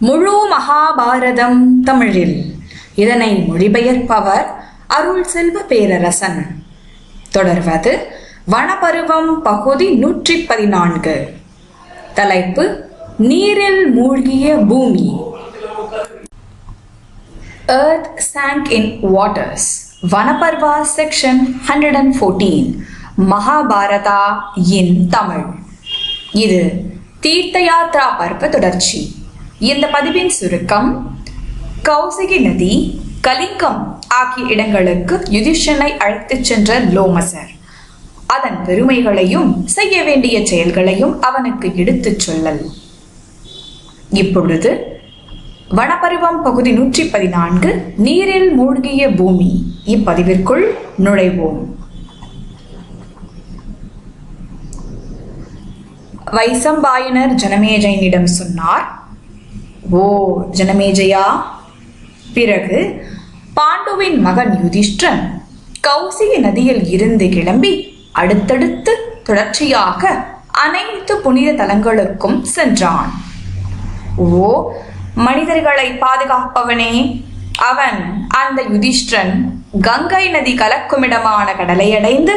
முழு மகாபாரதம் தமிழில். இதனை மொழிபெயர்ப்பவர் அருள் செல்வ பேரரசன். தொடர்வது வனபருவம் பகுதி நூற்றி பதினான்கு தலைப்பு நீரில் மூழ்கிய பூமி. Earth sank in waters. Vanaparva section 114. Mahabharata இன் தமிழ். இது தீர்த்த யாத்ரா பர்வ தொடர்ச்சி. இந்த பதிவின் சுருக்கம் கௌசிகி நதி கலிங்கம் ஆகிய இடங்களுக்கு யுதிஷனை அழைத்துச் சென்ற லோமசர். அதன் பெருமைகளையும் செய்ய வேண்டிய செயல்களையும் அவனுக்கு எடுத்துச் சொல்லல். இப்பொழுது வனப்பருவம் பகுதி நூற்றி பதினான்கு நீரில் மூழ்கிய பூமி. இப்பதிவிற்குள் நுழைவோம். வைசம்பாயனர் ஜனமேஜயனிடம் சொன்னார் ஓ ஜனமேஜயா? பிறகு பாண்டுவின் மகன் யுதிஷ்டன் கௌசிக நதியில் இருந்து கிளம்பி அடுத்தடுத்து தொடர்ச்சியாக அனைத்து புனித தலங்களுக்கும் சென்றான். ஓ மனிதர்களை பாதுகாப்பவனே! அவன் அந்த யுதிஷ்டன் கங்கை நதி கலக்குமிடமான கடலை அடைந்து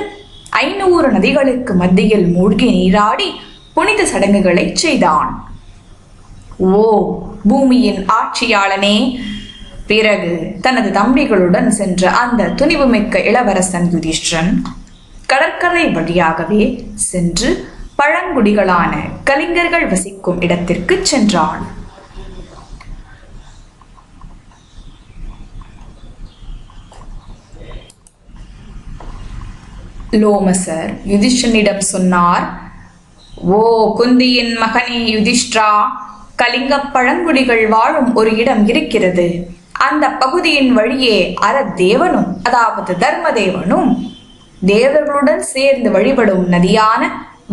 ஐநூறு நதிகளுக்கு மத்தியில் மூழ்கி நீராடி புனித சடங்குகளை செய்தான். ஓ பூமியின் ஆட்சியாளனே. பிறகு தனது தம்பிகளுடன் சென்ற அந்த துணிவுமிக்க இளவரசன் யுதிஷ்டன் கடற்கரை வழியாகவே சென்று பழங்குடிகளான கலிங்கர்கள் வசிக்கும் இடத்திற்கு சென்றான். லோமசர் யுதிஷ்டனிடம் சொன்னார் ஓ குந்தியின் மகனே யுதிஷ்டா கலிங்க பழங்குடிகள் வாழும் ஒரு இடம் இருக்கிறது. அந்த பகுதியின் வழியே அறத்தேவனும் அதாவது தர்மதேவனும். தேவர்களுடன் சேர்ந்து வழிபடும் நதியான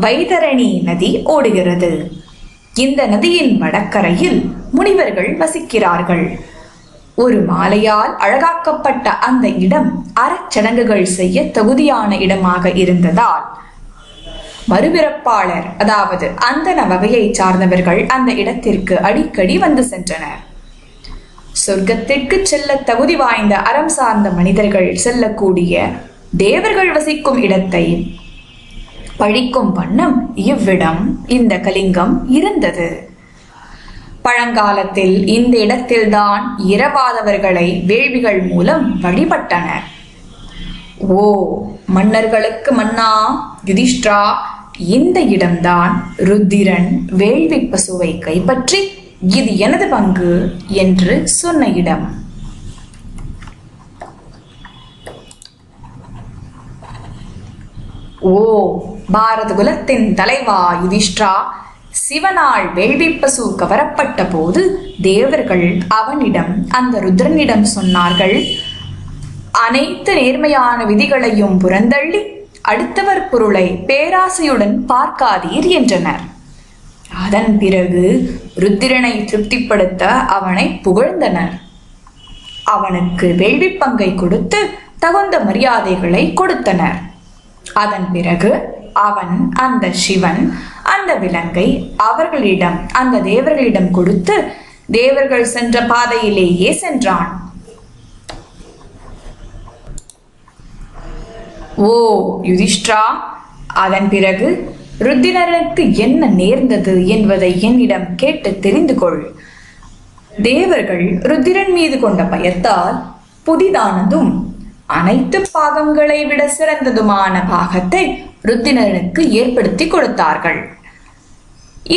வைதரணி நதி ஓடுகிறது. இந்த நதியின் வடக்கரையில் முனிவர்கள் வசிக்கிறார்கள். ஒரு மாலையால் அழகாக்கப்பட்ட அந்த இடம் அறச்சடங்குகள் செய்ய தகுதியான இடமாக இருந்ததால் மறுபிறப்பாளர். அதாவது அந்த வகையை சார்ந்தவர்கள் அந்த இடத்திற்கு அடிக்கடி வந்து சென்றனர். சொர்க்கத்திற்கு செல்ல தகுதி வாய்ந்த அறம் சார்ந்த மனிதர்கள் செல்லக்கூடிய தேவர்கள் வசிக்கும் இடத்தை பழிக்கும் வண்ணம் இவ்விடம் இந்த கலிங்கம் இருந்தது. பழங்காலத்தில் இந்த இடத்தில்தான் இரவாதவர்களை வேள்விகள் மூலம் வழிபட்டனர். ஓ மன்னர்களுக்கு மன்னா யுதிஷ்டிரா இந்த இடம்தான் ருத்திரன் வேள்வி பசுவை கைப்பற்றி இது எனது பங்கு என்று சொன்ன இடம். ஓ பாரத குலத்தின் தலைவா யுதிஷ்டிரா சிவனால் வேள்வி பசு கவரப்பட்ட போது தேவர்கள் அவனிடம் அந்த ருத்ரனிடம் சொன்னார்கள் அனைத்து நேர்மையான விதிகளையும் புறந்தள்ளி அடுத்தவர் பொருளை பேராசையுடன் பார்க்காதீர் என்றனர். அதன் பிறகு ருத்திரனை திருப்திப்படுத்த அவனை புகழ்ந்தனர். அவனுக்கு வேள்வி பங்கை கொடுத்து தகுந்த மரியாதைகளை கொடுத்தனர். அதன் பிறகு அவன் அந்த சிவன் அந்த விலங்கை அவர்களிடம் அந்த தேவர்களிடம் கொடுத்து தேவர்கள் சென்ற பாதையிலேயே சென்றான். ஓ யுதிஷ்டிரா அதன் பிறகு ருத்திரனுக்கு என்ன நேர்ந்தது என்பதை என்னிடம் கேட்டு தெரிந்து கொள். தேவர்கள் ருத்திரன் மீது கொண்ட பயத்தால் புதிதானதும் அனைத்து பாகங்களை விட சிறந்ததுமான பாகத்தை ருத்திரனுக்கு ஏற்படுத்தி கொடுத்தார்கள்.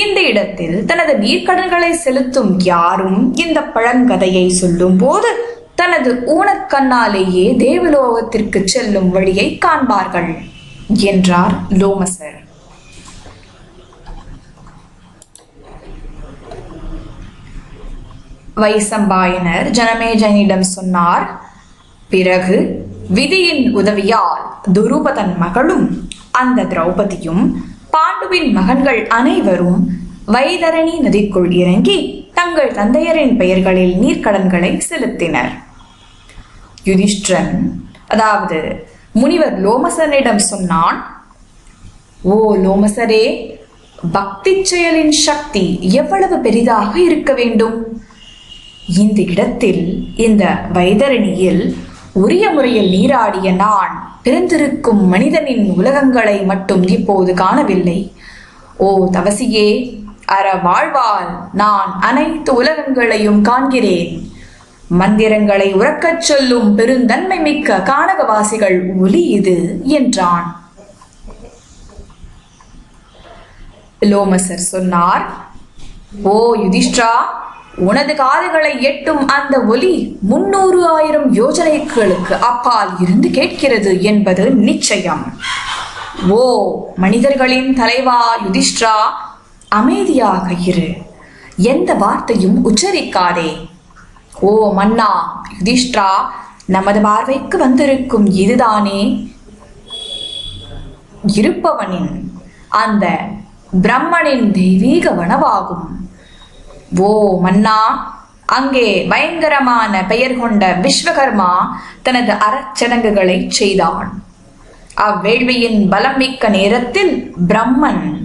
இந்த இடத்தில் தனது நீர்க்கடன்களை செலுத்தும் யாரும் இந்த பழங்கதையை சொல்லும் போது தனது ஊனக்கண்ணாலேயே தேவலோகத்திற்கு செல்லும் வழியை காண்பார்கள் என்றார் லோமசர். வைசம்பாயனர் ஜனமேஜனிடம் சொன்னார் பிறகு விதியின் உதவியால் துருபதன் மகளும் அந்த திரௌபதியும் பாண்டுவின் மகன்கள் அனைவரும் வைதரணி நதிக்குள் இறங்கி தங்கள் தந்தையரின் பெயர்களில் நீர்க்கடன்களை செலுத்தினர். யுதிஷ்டிரன் அதாவது முனிவர் லோமசனிடம் சொன்னான் ஓ லோமசரே பக்தி செயலின் சக்தி எவ்வளவு பெரிதாக இருக்க வேண்டும்? இந்த இடத்தில் இந்த வைதரணியில் உரிய முறையில் நீராடிய நான் பிறந்திருக்கும் மனிதனின் உலகங்களை மட்டும் இப்போது காணவில்லை. ஓ தவசியே அற வாழ்வால் நான் அனைத்து உலகங்களையும் காண்கிறேன். மந்திரங்களை உறக்கச் சொல்லும் பெருந்தன்மை மிக்க கானகவாசிகள் ஒலி இது என்றான். லோமசர் சொன்னார் ஓ யுதிஷ்டா உனது காதுகளை எட்டும் அந்த ஒலி முன்னூறு ஆயிரம் யோஜனைகளுக்கு அப்பால் இருந்து கேட்கிறது என்பது நிச்சயம். ஓ மனிதர்களின் தலைவா யுதிஷ்டா அமைதியாக இரு. எந்த வார்த்தையும் உச்சரிக்காதே. ஓ மன்னா யுதிஷ்டா நமது பார்வைக்கு வந்திருக்கும் இதுதானே? இருப்பவனின் அந்த பிரம்மனின் தெய்வீக வனவாகும். ஓ மன்னா அங்கே பயங்கரமான பெயர் கொண்ட விஸ்வகர்மா தனது அறச்சடங்குகளை செய்தான். அவ்வேள்வியின் பலம் மிக்க நேரத்தில் பிரம்மன்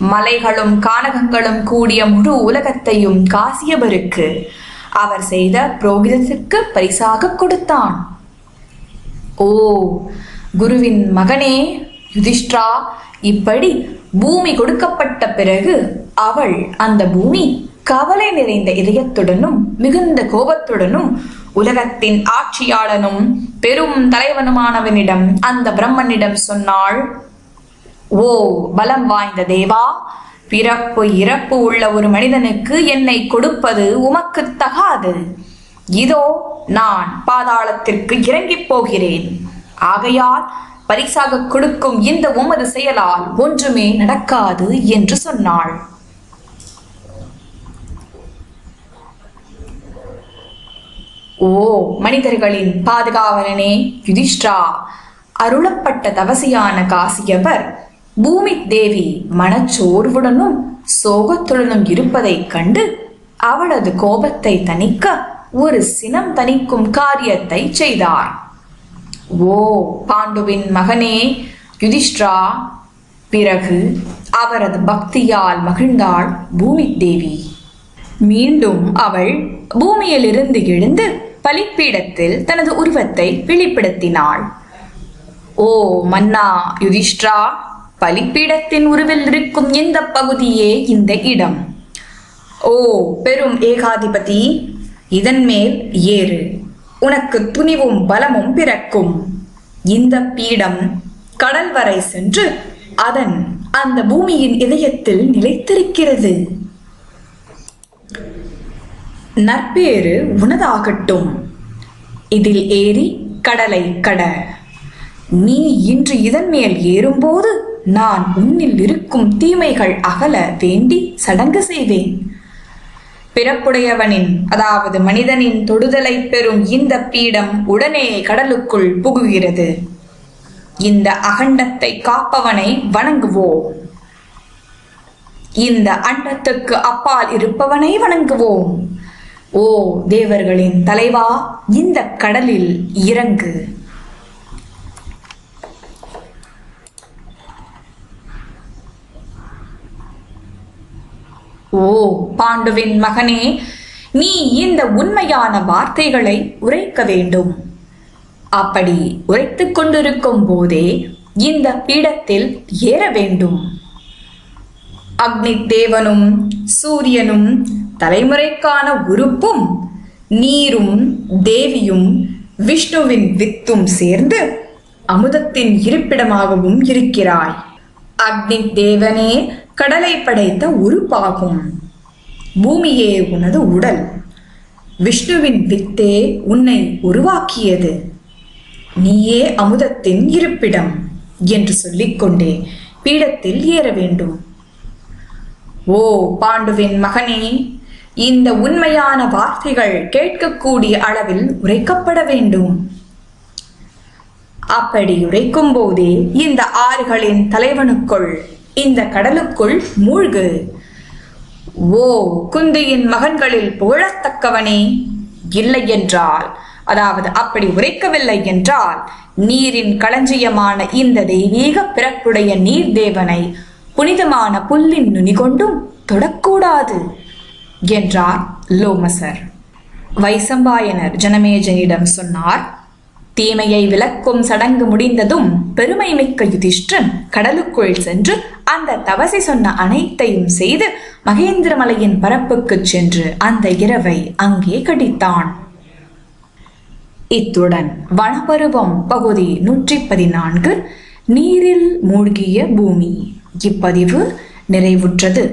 மலைகளும் கானகங்களும் கூடிய முழு உலகத்தையும் காசியவருக்கு அவர் செய்த புரோகிதத்திற்கு பரிசாக கொடுத்தான். ஓ குருவின் மகனே யுதிஷ்டா இப்படி பூமி கொடுக்கப்பட்ட பிறகு அவள் அந்த பூமி கவலை நிறைந்த இதயத்துடனும் மிகுந்த கோபத்துடனும் உலகத்தின் ஆட்சியாளனும் பெரும் தலைவனுமானவனிடம் அந்த பிரம்மனிடம் சொன்னாள் ஓ பலம் வாய்ந்த தேவா பிறப்பு இறப்பு உள்ள ஒரு மனிதனுக்கு என்னை கொடுப்பது உமக்கு தகாது. இதோ நான் பாதாளத்திற்கு இறங்கிப் போகிறேன். ஆகையால் பரிசாக கொடுக்கும் இந்த உமது செயலால் ஒன்றுமே நடக்காது என்று சொன்னாள். ஓ மனிதர்களின் பாதுகாவலனே யுதிஷ்டா அருளப்பட்ட தவசியான காசியவர் பூமி தேவி மனச்சோர்வுடனும் சோகத்துடனும் இருப்பதைக் கண்டு அவளது கோபத்தை தணிக்க ஒரு சினம் தணிக்கும் காரியத்தை செய்தார். ஓ பாண்டுவின் மகனே யுதிஷ்டிரா! பிறகு அவரது பக்தியால் மகிழ்ந்தாள் பூமி தேவி மீண்டும் அவள் பூமியிலிருந்து எழுந்து பலிப்பீடத்தில் தனது உருவத்தை வெளிப்படுத்தினாள். ஓ மன்னா யுதிஷ்டிரா! பலிப்பீடத்தின் உருவில் இருக்கும் இந்த பகுதியே இந்த இடம். ஓ பெரும் ஏகாதிபதி இதன் மேல் ஏறு. உனக்கு துணிவும் பலமும் பிறக்கும். இந்த பீடம் கடல் வரை சென்று அதன் அந்த பூமியின் இதயத்தில் நிலைத்திருக்கிறது. நற்பேறு உனதாகட்டும். இதில் ஏறி கடலை கட. நீ இன்று இதன் மேல் ஏறும்போது நான் உன்னில் இருக்கும் தீமைகள் அகல வேண்டி சடங்கு செய்வேன். பிறப்புடையவனின் அதாவது மனிதனின் தொடுதலை பெறும் இந்த பீடம் உடனே கடலுக்குள் புகுகிறது. இந்த அகண்டத்தை காப்பவனை வணங்குவோம். இந்த அண்டத்துக்கு அப்பால் இருப்பவனை வணங்குவோம். ஓ தேவர்களின் தலைவா இந்த கடலில் இறங்கு. ஓ பாண்டுவின் மகனே நீ இந்த உண்மையான வார்த்தைகளை உரைக்க வேண்டும். அப்படி உரைத்துக் கொண்டிருக்கும் போதே இந்த பீடத்தில் ஏற வேண்டும். அக்னி தேவனும் சூரியனும் தலைமுறைக்கான உறுப்பும் நீரும் தேவியும் விஷ்ணுவின் வித்தும் சேர்ந்து அமுதத்தின் இருப்பிடமாகவும் இருக்கிறாய். அக்னி தேவனே கடலை படைத்த உறுப்பாகும் பூமியே உனது உடல். விஷ்ணுவின் வித்தே உன்னை உருவாக்கியது. நீயே அமுதத்தின் இருப்பிடம் என்று சொல்லிக்கொண்டே பீடத்தில் ஏற வேண்டும். ஓ பாண்டுவின் மகனே இந்த உண்மையான வார்த்தைகள் கேட்கக்கூடிய அளவில் உரைக்கப்பட வேண்டும். அப்படி உரைக்கும் போதே இந்த ஆறுகளின் தலைவனுக்குள் இந்த கடலுக்குள் மூழ்கு. ஓ குந்தியின் மகன்களில் புகழத்தக்கவனே. இல்லை என்றால் அதாவது அப்படி உரைக்கவில்லை என்றால் நீரின் களஞ்சியமான இந்த தெய்வீக பிறப்புடைய நீர் தேவனை புனிதமான புல்லின் நுனி கொண்டும் தொடக்கூடாது என்றார் லோமசர். வைசம்பாயனர் ஜனமேஜனிடம் சொன்னார் தீமையை விளக்கும் சடங்கு முடிந்ததும் பெருமை மிக்க யுதிஷ்டன் கடலுக்குள் சென்று அந்த தவசி சொன்ன அனைத்தையும் செய்து மகேந்திரமலையின் பரப்புக்கு சென்று அந்த இரவை அங்கே கடித்தான். இத்துடன் வனப்பருவம் பகுதி நூற்றி பதினான்கு நீரில் மூழ்கிய பூமி. இப்பதிவு நிறைவுற்றது.